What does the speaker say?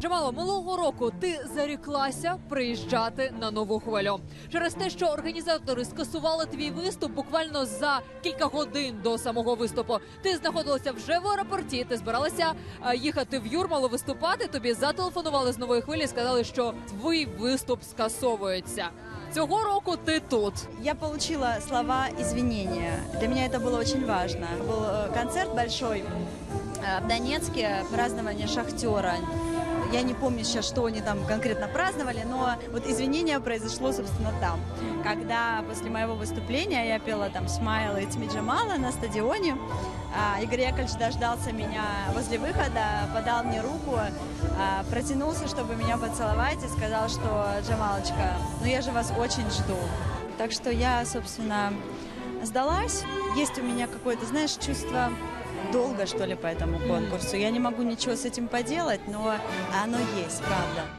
Джамало, минулого року ти заріклася приїжджати на нову хвилю через те, що організатори скасували твій виступ буквально за кілька годин до самого виступу. Ти знаходилася вже в аеропорті. Ти збиралася е, їхати в Юрмалу виступати. Тобі зателефонували з нової хвилі, сказали, що твій виступ скасовується. Цього року ти тут. Я получила слова извинения. Для меня это было очень важно. Был э, концерт большой э, в Донецке, празднование шахтера. Я не помню сейчас, что они там конкретно праздновали, но вот извинение произошло, собственно, там. Когда после моего выступления я пела там «Смайл» и «Тьми Джамала» на стадионе, а, Игорь Яковлевич дождался меня возле выхода, подал мне руку, а, протянулся, чтобы меня поцеловать и сказал, что «Джамалочка, ну я же вас очень жду». Так что я, собственно, сдалась. Есть у меня какое-то, знаешь, чувство долго, что ли, по этому конкурсу. Я не могу ничего с этим поделать, но оно есть, правда.